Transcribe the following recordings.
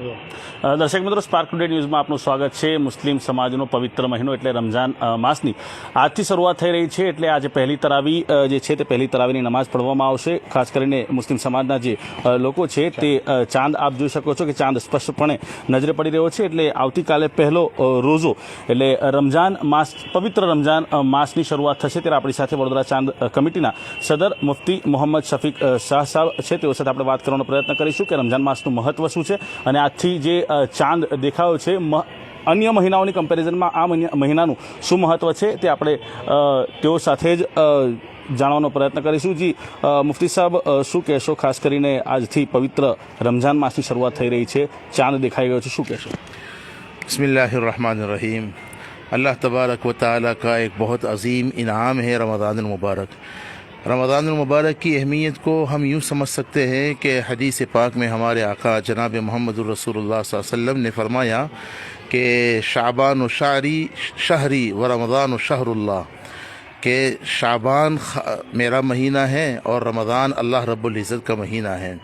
દર્શક મિત્રો spark today ન્યૂઝમાં આપનું સ્વાગત છે. મુસ્લિમ સમાજનો પવિત્ર મહિનો એટલે રમઝાન માસની. આજથી શરૂઆત થઈ રહી છે એટલે આજે પહેલી તરાવી જે છે તે પહેલી તરાવીની નમાઝ પઢવામાં આવશે. ખાસ કરીને મુસ્લિમ સમાજના જે લોકો છે તે ચાંદ આપ જોઈ શકો છો કે ચાંદ સ્પષ્ટપણે નજરે પડી રહ્યો છે એટલે આવતીકાલે પહેલો રોઝો એટલે રમઝાન માસ, પવિત્ર રમઝાન માસની શરૂઆત થશે ત્યારે આપણી સાથે વડોદરા ચાંદ કમિટીના સદર મુફ્તી મોહમ્મદ શફીક શાહ સાહેબ છે. તેઓ સાથે આપણે વાત કરવાનો પ્રયત્ન કરીશું કે રમઝાન માસનું મહત્વ શું છે અને આજથી જે ચાંદ દેખાયો છે અન્ય મહિનાઓની કમ્પેરિઝનમાં આ મહિના- મહિનાનું શું મહત્વ છે તે આપણે તેઓ સાથે જ જાણવાનો પ્રયત્ન કરીશું. જી મુફ્તી સાહેબ શું કહેશો? ખાસ કરીને આજથી પવિત્ર રમઝાન માસની શરૂઆત થઈ રહી છે. ચાંદ દેખાઈ ગયો છે. શું કહેશો? رمضان المبارک کی اہمیت کو ہم یوں سمجھ سکتے ہیں کہ حدیث پاک میں ہمارے آقا جناب محمد الرسول اللہ صلی اللہ علیہ وسلم نے فرمایا کہ شعبان و شعری شہری و رمضان و شہر اللہ، کہ شعبان میرا مہینہ ہے اور رمضان اللہ رب العزت کا مہینہ ہے۔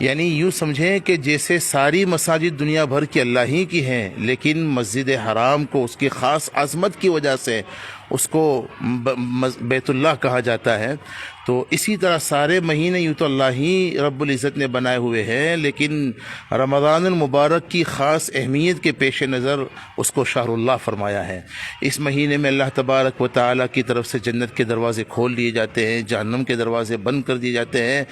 یعنی یوں سمجھیں کہ جیسے ساری مساجد دنیا بھر کی اللہ ہی کی ہیں، لیکن مسجد حرام کو اس کی خاص عظمت کی وجہ سے اس کو بیت اللہ کہا جاتا ہے۔ تو اسی طرح سارے مہینے یوں تو اللہ ہی رب العزت نے بنائے ہوئے ہیں، لیکن رمضان المبارک کی خاص اہمیت کے پیش نظر اس کو شہر اللہ فرمایا ہے۔ اس مہینے میں اللہ تبارک و تعالیٰ کی طرف سے جنت کے دروازے کھول لیے جاتے ہیں، جہنم کے دروازے بند کر دیے جاتے ہیں۔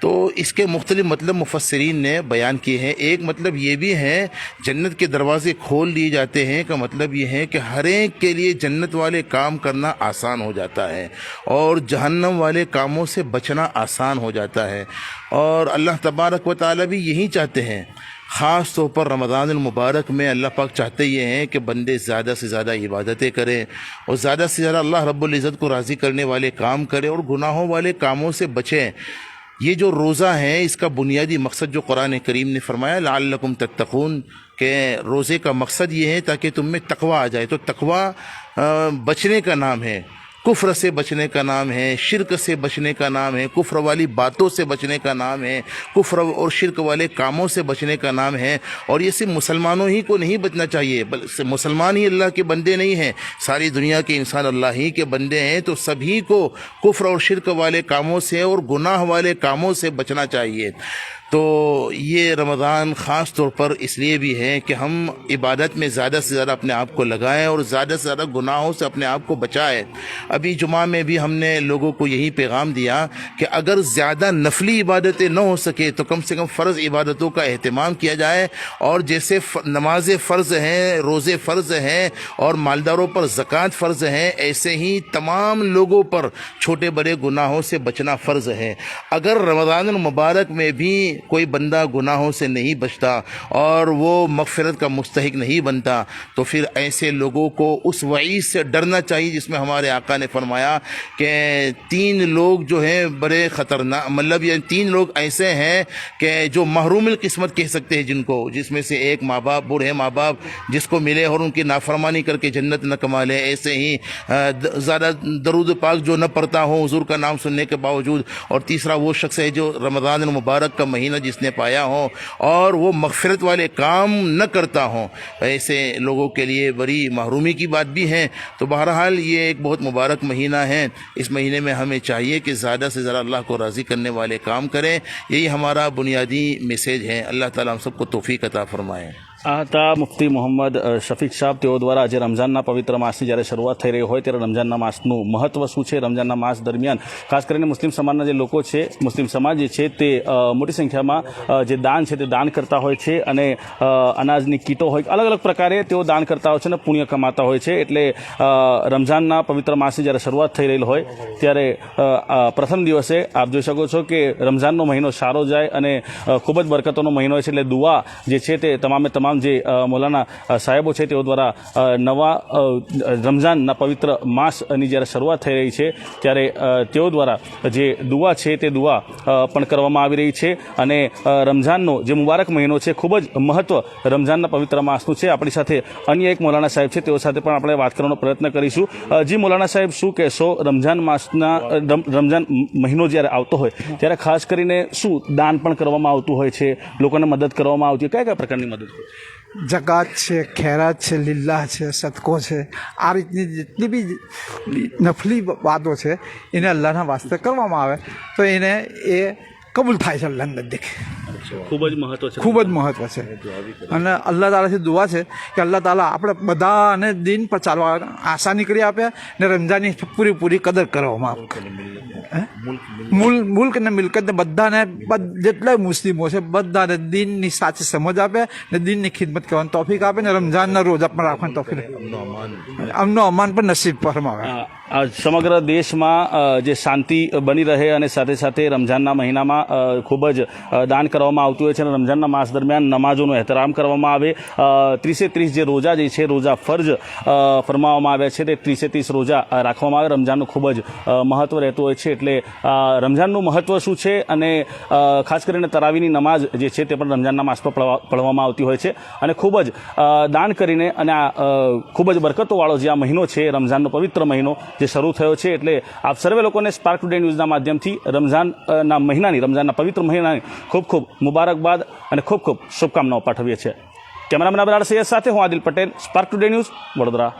تو اس کے مختلف مطلب مفسرین نے بیان کیے ہیں۔ ایک مطلب یہ بھی ہے، جنت کے دروازے کھول لیے جاتے ہیں، کا مطلب یہ ہے کہ ہر ایک کے لیے جنت والے کام کام کرنا آسان ہو جاتا ہے اور جہنم والے کاموں سے بچنا آسان ہو جاتا ہے اور اللہ تبارک و تعالیٰ بھی یہی چاہتے ہیں۔ خاص طور پر رمضان المبارک میں اللہ پاک چاہتے یہ ہیں کہ بندے زیادہ سے زیادہ عبادتیں کریں اور زیادہ سے زیادہ اللہ رب العزت کو راضی کرنے والے کام کریں اور گناہوں والے کاموں سے بچیں۔ یہ جو روزہ ہے اس کا بنیادی مقصد جو قرآن کریم نے فرمایا، لعلکم تتقون، کہ روزے کا مقصد یہ ہے تاکہ تم میں تقوا آ جائے۔ تو تقوا بچنے کا نام ہے۔ کفر سے بچنے کا نام ہے، شرک سے بچنے کا نام ہے، کفر والی باتوں سے بچنے کا نام ہے، کفر اور شرک والے کاموں سے بچنے کا نام ہے۔ اور یہ صرف مسلمانوں ہی کو نہیں بچنا چاہیے، بلکہ مسلمان ہی اللہ کے بندے نہیں ہیں۔ ساری دنیا کے انسان اللہ ہی کے بندے ہیں، تو سبھی کو کفر اور شرک والے کاموں سے اور گناہ والے کاموں سے بچنا چاہیے۔ تو یہ رمضان خاص طور پر اس لیے بھی ہے کہ ہم عبادت میں زیادہ سے زیادہ اپنے آپ کو لگائیں اور زیادہ سے زیادہ گناہوں سے اپنے آپ کو بچائیں۔ ابھی جمعہ میں بھی ہم نے لوگوں کو یہی پیغام دیا کہ اگر زیادہ نفلی عبادتیں نہ ہو سکے تو کم سے کم فرض عبادتوں کا اہتمام کیا جائے اور جیسے نماز فرض ہیں، روزے فرض ہیں اور مالداروں پر زکوٰۃ فرض ہیں، ایسے ہی تمام لوگوں پر چھوٹے بڑے گناہوں سے بچنا فرض ہے۔ اگر رمضان المبارک میں بھی کوئی بندہ گناہوں سے نہیں بچتا اور وہ مغفرت کا مستحق نہیں بنتا، تو پھر ایسے لوگوں کو اس وعید سے ڈرنا چاہیے جس میں ہمارے آقا نے فرمایا کہ تین لوگ جو ہیں بڑے خطرناک مطلب یہ تین لوگ ایسے ہیں کہ جو محروم القسمت کہہ سکتے ہیں جن کو، جس میں سے ایک ماں باپ، بوڑھے ماں باپ جس کو ملے اور ان کی نافرمانی کر کے جنت نہ کما لے، ایسے ہی زیادہ درود پاک جو نہ پڑتا ہوں، حضور کا نام سننے کے باوجود، اور تیسرا وہ شخص ہے جو رمضان المبارک کا مہینہ نہ جس نے پایا ہو اور وہ مغفرت والے کام نہ کرتا ہو۔ ایسے لوگوں کے لیے بڑی محرومی کی بات بھی ہے۔ تو بہرحال یہ ایک بہت مبارک مہینہ ہے۔ اس مہینے میں ہمیں چاہیے کہ زیادہ سے زیادہ اللہ کو راضی کرنے والے کام کریں۔ یہی ہمارا بنیادی میسیج ہے۔ اللہ تعالیٰ ہم سب کو توفیق عطا فرمائیں આ હતા મુફ્તી મોહમ્મદ શફીક સાહેબ તેઓ દ્વારા આજે રમઝાનના પવિત્ર માસની જ્યારે શરૂઆત થઈ રહી હોય ત્યારે રમઝાનના માસનું મહત્વ શું છે? રમઝાનના માસ દરમિયાન ખાસ કરીને મુસ્લિમ સમાજના જે લોકો છે, મુસ્લિમ સમાજ જે છે તે મોટી સંખ્યામાં જે દાન છે તે દાન કરતા હોય છે અને અનાજની કીટો હોય, અલગ અલગ પ્રકારે તેઓ દાન કરતા હોય છે અને પુણ્ય કમાતા હોય છે. એટલે રમઝાનના પવિત્ર માસની જ્યારે શરૂઆત થઈ રહેલી હોય ત્યારે પ્રથમ દિવસે આપ જોઈ શકો છો કે રમઝાનનો મહિનો સારો જાય અને ખૂબ જ બરકતોનો મહિનો હોય છે. એટલે દુઆ જે છે તે તમામે તમામ તમામ જે મૌલાના સાહેબો છે તેઓ દ્વારા નવા રમઝાનના પવિત્ર માસની જ્યારે શરૂઆત થઈ રહી છે, ત્યારે તેઓ દ્વારા જે દુઆ છે તે દુઆ પણ કરવામાં આવી રહી છે અને રમઝાનનો જે મુબારક મહિનો છે ખૂબ જ મહત્વ રમઝાનના પવિત્ર માસનું છે. આપણી સાથે અન્ય એક મૌલાના સાહેબ છે, તેઓ સાથે પણ આપણે વાત કરવાનો પ્રયત્ન કરીશું. જી મૌલાના સાહેબ, શું કહેશો રમઝાન માસના રમ- રમઝાન મહિનો જ્યારે આવતો હોય, ત્યારે ખાસ કરીને શું દાન પણ કરવામાં આવતું હોય છે? લોકોને મદદ કરવામાં આવતી હોય કયા કયા પ્રકારની મદદ જકાત છે, ખેરાત છે લીલા છે, સદકો છે. આ રીતની જેટલી બી નફલી વાતો છે, એને અલ્લાહના વાસ્તે કરવામાં આવે, તો એને એ કબૂલ થાય છે અલ્લાહ નજીક. ખૂબ જ મહત્વ છે. ખૂબ જ મહત્વ છે. અને અલ્લાહ તાલાથી દુઆ છે કે અલ્લાહ તાલા આપણે બધાને દિન પર ચાલવા આશા કરી આપે ને રમઝાનની પૂરેપૂરી કદર કરવામાં? મુલ મુલ્ક ને મિલકત ને બધાને બધ- જેટલા મુસ્લિમો છે બધાને દિનની સાચી સમજ આપે ને દિનની ખિદમત કરવાની તોફીક આપે ને રમઝાનના રોજા પણ રાખવાની તોફીક અમનો અમાન પણ નસીબ ફરમાવે. સમગ્ર દેશમાં જે શાંતિ બની રહે અને સાથે સાથે રમઝાનના મહિનામાં ખૂબ જ દાન કરવામાં આવતું હોય છે અને રમઝાનના માસ દરમિયાન નમાઝોનો એહતરામ કરવામાં આવે. ત્રીસે ત્રીસ જે રોજા જે છે, રોજા ફરજ ફરમાવવામાં આવ્યા છે તે ત્રીસે ત્રીસ રોજા રાખવામાં આવે. રમઝાનનું ખૂબ જ મહત્ત્વ રહેતું હોય છે એટલે રમઝાનનું મહત્ત્વ શું છે અને ખાસ કરીને તરાવીની નમાઝ જે છે તે પણ રમઝાનના માસ પર પઢવામાં આવતી હોય છે અને ખૂબ જ દાન કરીને અને આ ખૂબ જ બરકતોવાળો જે આ મહિનો છે, રમઝાનનો પવિત્ર મહિનો જે શરૂ થયો છે એટલે આપ સર્વે લોકોને સ્પાર્ક ટુડે ન્યૂઝના માધ્યમથી રમઝાનના મહિનાની રમઝાનના પવિત્ર મહિનાની ખૂબ ખૂબ મુબારકબાદ અને ખૂબ ખૂબ શુભકામનાઓ પાઠવીએ છીએ. કેમેરામેન અબરાર સૈયદ સાથે હું Adil Patel spark today news Vadodara.